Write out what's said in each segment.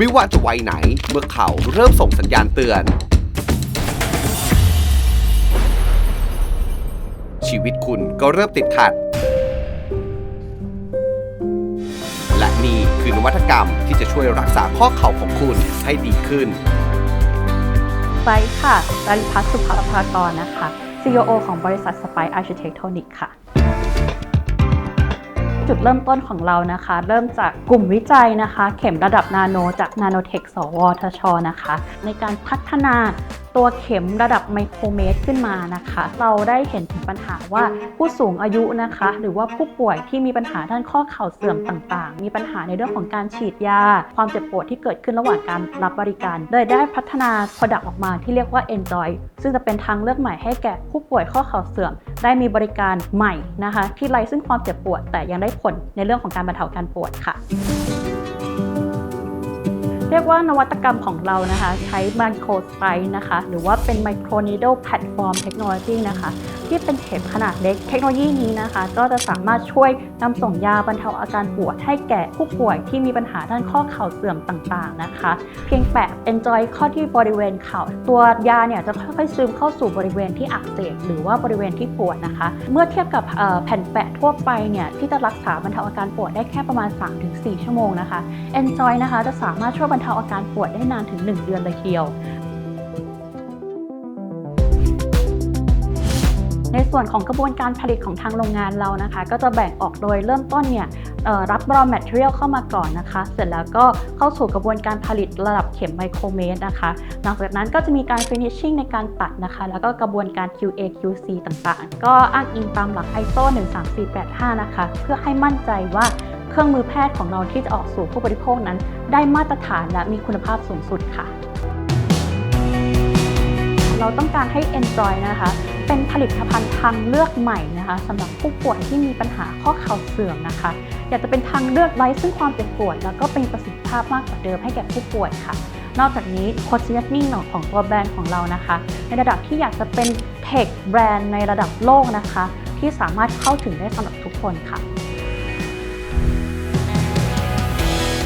ไม่ว่าจะวัยไหน เมื่อเขาเริ่มส่งสัญญาณเตือน ชีวิตคุณก็เริ่มติดขัด และนี่คือนวัตกรรมที่จะช่วยรักษาข้อเข่าของคุณให้ดีขึ้นไซต์ค่ะดาริพัฒน์สุภาภากรนะคะ CEO ของบริษัทสไปอาร์ h ิเทคโทนิกค่ะ จุดเริ่มต้นของเรานะคะ เริ่มจากกลุ่มวิจัยนะคะ เข็มระดับนาโนจากนาโนเทคสวทชนะคะ ในการพัฒนาตัวเข็มระดับไมโครเมตรขึ้นมานะคะ เราได้เห็นถึงปัญหาว่าผู้สูงอายุนะคะ หรือว่าผู้ป่วยที่มีปัญหาด้านข้อเข่าเสื่อมต่างๆ มีปัญหาในเรื่องของการฉีดยา ความเจ็บปวดที่เกิดขึ้นระหว่างการรับบริการเลยได้พัฒนา Product ออกมาที่เรียกว่า Enjoy ซึ่งจะเป็นทางเลือกใหม่ให้แก่ผู้ป่วยข้อเข่าเสื่อม ได้มีบริการใหม่นะคะ ที่ไร้ซึ่งความเจ็บปวด แต่ยังได้ผลในเรื่องของการบรรเทาการปวดค่ะ เรียกว่านวัตกรรมของเรานะคะ ใช้ Micro Size นะคะ หรือว่าเป็น m i โครนีโดแพลตฟอร์มเทคโนโลยีนะคะ ที่เป็นเข็มขนาดเล็ก เทคโนโลยีนี้นะคะ ก็จะสามารถช่วยนำส่งยาบรรเทาอาการปวดให้แก่ผู้ป่วยที่มีปัญหาด้านข้อเข่าเสื่อมต่างๆนะคะ เพียงแปะ Enjoy ข้อที่บริเวณเข่า ตัวยาเนี่ยจะค่อยๆซึมเข้าสู่บริเวณที่อักเสบหรือว่าบริเวณที่ปวดนะคะ เมื่อเทียบกับแผ่นแปะทั่วไปเนี่ยที่จะรักษาบรรเทาอาการปวดได้แค่ประมาณ 3-4 ชั่วโมงนะคะ Enjoy นะคะจะสามารถช่วยบรรเทาอาการปวดได้นานถึง 1 เดือนเลยทีเดียว ในส่วนของกระบวนการผลิตของทางโรงงานเรานะคะ ก็จะแบ่งออกโดยเริ่มต้นเนี่ยรับ raw material เข้ามาก่อนนะคะ เสร็จแล้วก็เข้าสู่กระบวนการผลิตระดับเข็มไมโครเมตรนะคะ หลังจากนั้นก็จะมีการ finishing ในการตัดนะคะ แล้วก็กระบวนการ QA QC ต่างๆ ก็อ้างอิงตามหลัก ISO 13485 นะคะ เพื่อให้มั่นใจว่าเครื่องมือแพทย์ของเราที่จะออกสู่ผู้บริโภคนั้น ได้มาตรฐานและมีคุณภาพสูงสุดค่ะ เราต้องการให้ Enjoy นะคะ เป็นผลิตภัณฑ์ทางเลือกใหม่นะคะสำหรับผู้ป่วยที่มีปัญหาข้อเข่าเสื่อมนะคะ อยากจะเป็นทางเลือกไร้ซึ่งความเจ็บปวด แล้วก็เป็นประสิทธิภาพมากกว่าเดิมให้แก่ผู้ป่วยค่ะ นอกจากนี้ positioning ของตัวแบรนด์ของเรานะคะ ในระดับที่อยากจะเป็น tech แบรนด์ในระดับโลกนะคะ ที่สามารถเข้าถึงได้สำหรับทุกคนค่ะ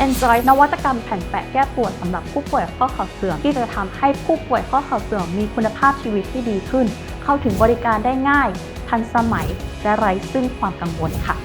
Enjoy นวัตกรรมแผ่นแปะแก้ปวดสำหรับผู้ป่วยข้อเข่าเสื่อมที่จะทำให้ผู้ป่วยข้อเข่าเสื่อมมีคุณภาพชีวิตที่ดีขึ้น เข้าถึงบริการได้ง่าย ทันสมัยและไร้ซึ่งความกังวลค่ะ